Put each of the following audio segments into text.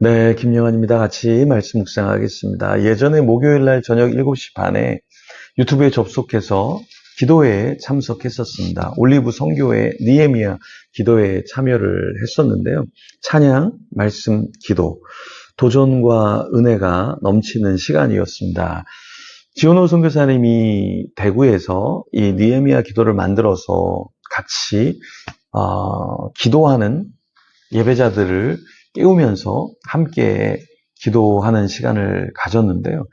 네, 김영환입니다. 같이 말씀 묵상하겠습니다. 예전에 목요일 날 저녁 7시 반에 유튜브에 접속해서 기도회에 참석했었습니다. 올리브 성교회 니에미아 기도회에 참여를 했었는데요. 찬양, 말씀, 기도, 도전과 은혜가 넘치는 시간이었습니다. 지원호 선교사님이 대구에서 이 니에미아 기도를 만들어서 같이 어, 기도하는 예배자들을 깨우면서 함께 기도하는 시간을 가졌는데요.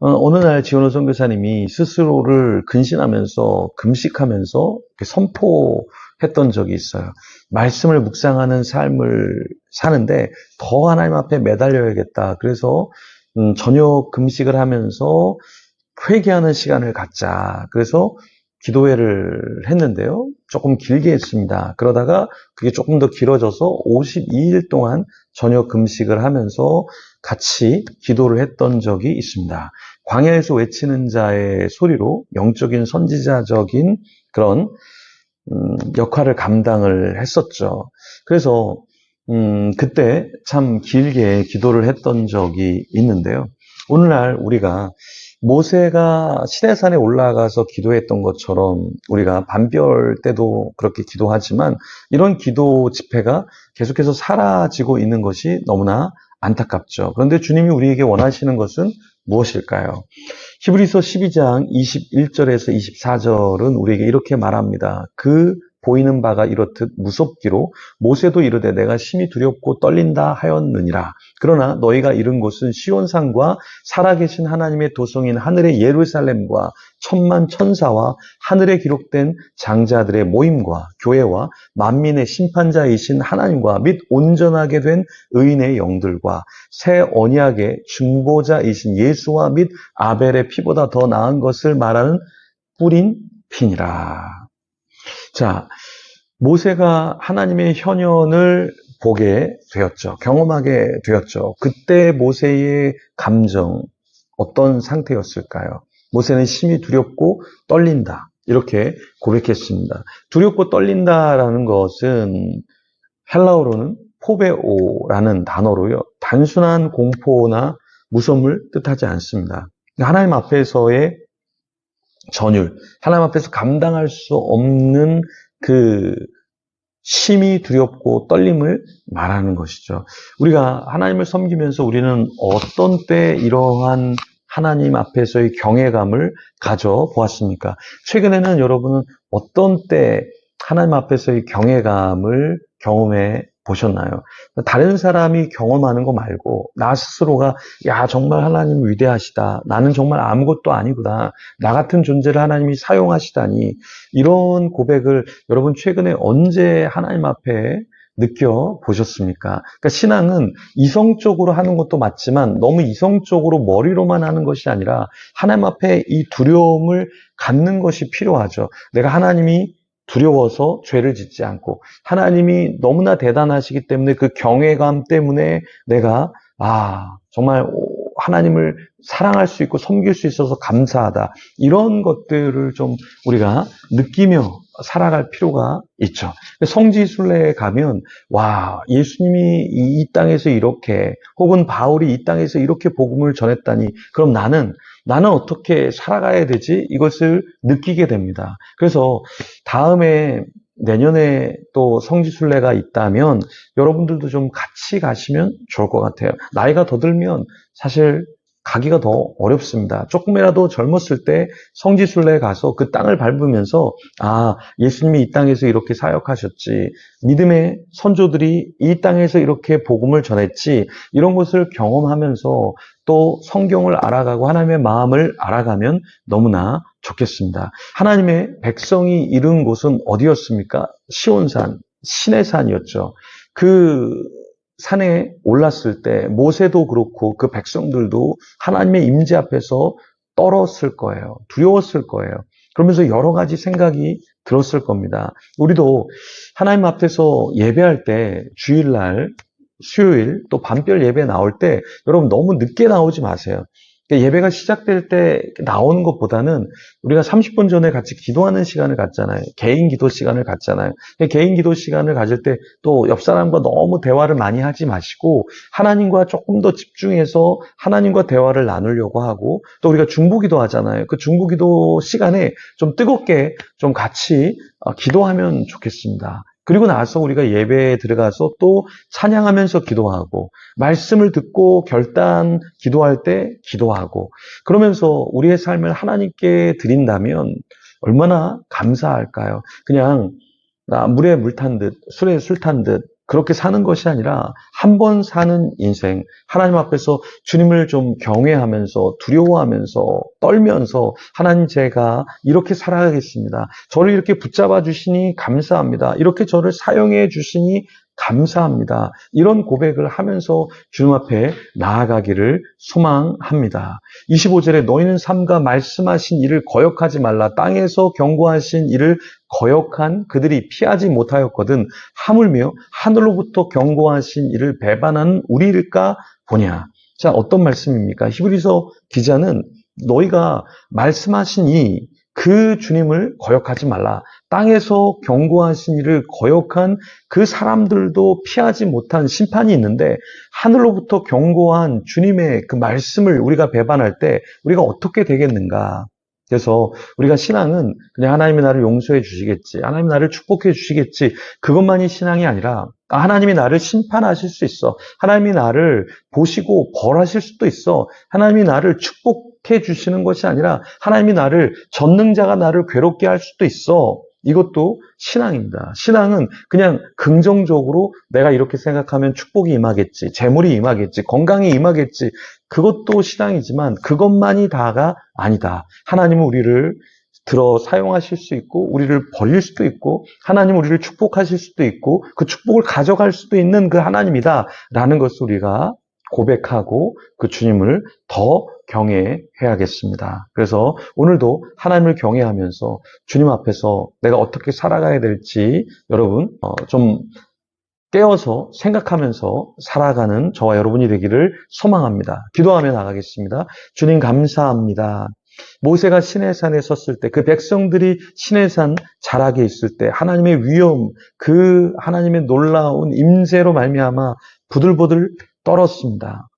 어, 느 날 지원호 선교사님이 스스로를 근신하면서 금식하면서 선포했던 적이 있어요. 말씀을 묵상하는 삶을 사는데 더 하나님 앞에 매달려야겠다. 그래서 음, 저녁 금식을 하면서 회개하는 시간을 갖자. 그래서 기도회를 했는데요. 조금 길게 했습니다. 그러다가 그게 조금 더 길어져서 52일 동안 저녁 금식을 하면서 같이 기도를 했던 적이 있습니다. 광야에서 외치는 자의 소리로 영적인 선지자적인 그런 음, 역할을 감당을 했었죠. 그래서 음, 그때 참 길게 기도를 했던 적이 있는데요. 오늘날 우리가 모세가 시내산에 올라가서 기도했던 것처럼 우리가 반별 때도 그렇게 기도하지만 이런 기도 집회가 계속해서 사라지고 있는 것이 너무나 안타깝죠. 그런데 주님이 우리에게 원하시는 것은 무엇일까요? 히브리서 12장 21절에서 24절은 우리에게 이렇게 말합니다. 그 보이는 바가 이렇듯 무섭기로 모세도 이르되 내가 심히 두렵고 떨린다 하였느니라. 그러나 너희가 이른 곳은 시온산과 살아계신 하나님의 도성인 하늘의 예루살렘과 천만 천사와 하늘에 기록된 장자들의 모임과 교회와 만민의 심판자이신 하나님과 및 온전하게 된 의인의 영들과 새 언약의 중보자이신 예수와 및 아벨의 피보다 더 나은 것을 말하는 뿌린 피니라. 자, 모세가 하나님의 현현을 보게 되었죠. 경험하게 되었죠. 그때 모세의 감정, 어떤 상태였을까요? 모세는 심히 두렵고 떨린다. 이렇게 고백했습니다. 두렵고 떨린다라는 것은 헬라어로는 포베오라는 단어로요. 단순한 공포나 무서움을 뜻하지 않습니다. 하나님 앞에서의 전율, 하나님 앞에서 감당할 수 없는 그 심히 두렵고 떨림을 말하는 것이죠. 우리가 하나님을 섬기면서 우리는 어떤 때 이러한 하나님 앞에서의 경외감을 가져보았습니까? 최근에는 여러분은 어떤 때 하나님 앞에서의 경외감을 경험해 보셨나요? 다른 사람이 경험하는 거 말고 나 스스로가 야 정말 하나님 위대하시다. 나는 정말 아무것도 아니구나. 나 같은 존재를 하나님이 사용하시다니 이런 고백을 여러분 최근에 언제 하나님 앞에 느껴 보셨습니까? 그러니까 신앙은 이성적으로 하는 것도 맞지만 너무 이성적으로 머리로만 하는 것이 아니라 하나님 앞에 이 두려움을 갖는 것이 필요하죠. 내가 하나님이 두려워서 죄를 짓지 않고 하나님이 너무나 대단하시기 때문에 그 경외감 때문에 내가 아 정말 하나님을 사랑할 수 있고 섬길 수 있어서 감사하다. 이런 것들을 좀 우리가 느끼며 살아갈 필요가 있죠. 성지순례에 가면 와 예수님이 이 땅에서 이렇게 혹은 바울이 이 땅에서 이렇게 복음을 전했다니 그럼 나는 나는 어떻게 살아가야 되지? 이것을 느끼게 됩니다. 그래서 다음에 내년에 또 성지순례가 있다면 여러분들도 좀 같이 가시면 좋을 것 같아요. 나이가 더 들면 사실 가기가 더 어렵습니다. 조금이라도 젊었을 때 성지순례에 가서 그 땅을 밟으면서 아 예수님이 이 땅에서 이렇게 사역하셨지 믿음의 선조들이 이 땅에서 이렇게 복음을 전했지 이런 것을 경험하면서 또 성경을 알아가고 하나님의 마음을 알아가면 너무나 좋겠습니다. 하나님의 백성이 이른 곳은 어디였습니까? 시온산, 시내산이었죠. 그 산에 올랐을 때 모세도 그렇고 그 백성들도 하나님의 임재 앞에서 떨었을 거예요. 두려웠을 거예요. 그러면서 여러 가지 생각이 들었을 겁니다. 우리도 하나님 앞에서 예배할 때 주일날 수요일 또 밤별 예배 나올 때 여러분 너무 늦게 나오지 마세요. 그러니까 예배가 시작될 때 나오는 것보다는 우리가 30분 전에 같이 기도하는 시간을 갖잖아요. 개인 기도 시간을 갖잖아요. 개인 기도 시간을 가질 때 또 옆 사람과 너무 대화를 많이 하지 마시고 하나님과 조금 더 집중해서 하나님과 대화를 나누려고 하고 또 우리가 중보 기도 하잖아요. 그 중보 기도 시간에 좀 뜨겁게 좀 같이 어, 기도하면 좋겠습니다. 그리고 나서 우리가 예배에 들어가서 또 찬양하면서 기도하고 말씀을 듣고 결단 기도할 때 기도하고 그러면서 우리의 삶을 하나님께 드린다면 얼마나 감사할까요? 그냥 나 물에 물 탄 듯, 술에 술 탄 듯, 그렇게 사는 것이 아니라 한 번 사는 인생, 하나님 앞에서 주님을 좀 경외하면서 두려워하면서 떨면서 하나님 제가 이렇게 살아가겠습니다. 저를 이렇게 붙잡아 주시니 감사합니다. 이렇게 저를 사용해 주시니 감사합니다. 이런 고백을 하면서 주님 앞에 나아가기를 소망합니다. 25절에 너희는 삼가 말씀하신 일을 거역하지 말라. 땅에서 경고하신 일을 거역한 그들이 피하지 못하였거든 하물며 하늘로부터 경고하신 일을 배반하는 우리일까 보냐. 자, 어떤 말씀입니까? 히브리서 기자는 너희가 말씀하신 이 그 주님을 거역하지 말라. 땅에서 경고하신 일을 거역한 그 사람들도 피하지 못한 심판이 있는데 하늘로부터 경고한 주님의 그 말씀을 우리가 배반할 때 우리가 어떻게 되겠는가? 그래서 우리가 신앙은 그냥 하나님이 나를 용서해 주시겠지, 하나님이 나를 축복해 주시겠지, 그것만이 신앙이 아니라 아, 하나님이 나를 심판하실 수 있어. 하나님이 나를 보시고 벌하실 수도 있어. 하나님이 나를 축복 해 주시는 것이 아니라 하나님이 나를 전능자가 나를 괴롭게 할 수도 있어. 이것도 신앙입니다. 신앙은 그냥 긍정적으로 내가 이렇게 생각하면 축복이 임하겠지, 재물이 임하겠지, 건강이 임하겠지. 그것도 신앙이지만 그것만이 다가 아니다. 하나님은 우리를 들어 사용하실 수 있고 우리를 버릴 수도 있고 하나님 우리를 축복하실 수도 있고 그 축복을 가져갈 수도 있는 그 하나님이다라는 것을 우리가 고백하고 그 주님을 더 경외해야겠습니다. 그래서 오늘도 하나님을 경외하면서 주님 앞에서 내가 어떻게 살아가야 될지 여러분 어, 좀 깨어서 생각하면서 살아가는 저와 여러분이 되기를 소망합니다. 기도하며 나가겠습니다. 주님 감사합니다. 모세가 시내산에 섰을 때 그 백성들이 시내산 자락에 있을 때 하나님의 위엄 그 하나님의 놀라운 임재로 말미암아 부들부들 떨었습니다.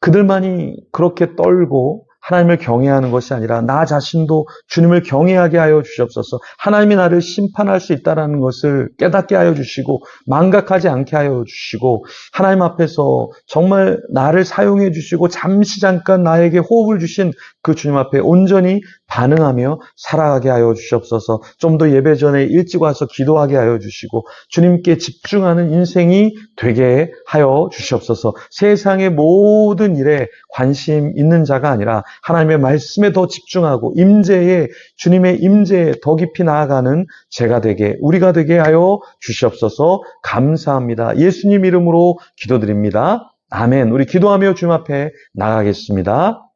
그들만이 그렇게 떨고 하나님을 경외하는 것이 아니라 나 자신도 주님을 경외하게 하여 주시옵소서. 하나님이 나를 심판할 수 있다는 것을 깨닫게 하여 주시고 망각하지 않게 하여 주시고 하나님 앞에서 정말 나를 사용해 주시고 잠시 잠깐 나에게 호흡을 주신 그 주님 앞에 온전히 반응하며 살아가게 하여 주시옵소서. 좀 더 예배 전에 일찍 와서 기도하게 하여 주시고 주님께 집중하는 인생이 되게 하여 주시옵소서. 세상의 모든 일에 관심 있는 자가 아니라 하나님의 말씀에 더 집중하고 임재에 주님의 임재에 더 깊이 나아가는 제가 되게 우리가 되게 하여 주시옵소서. 감사합니다. 예수님 이름으로 기도드립니다. 아멘. 우리 기도하며 주님 앞에 나가겠습니다.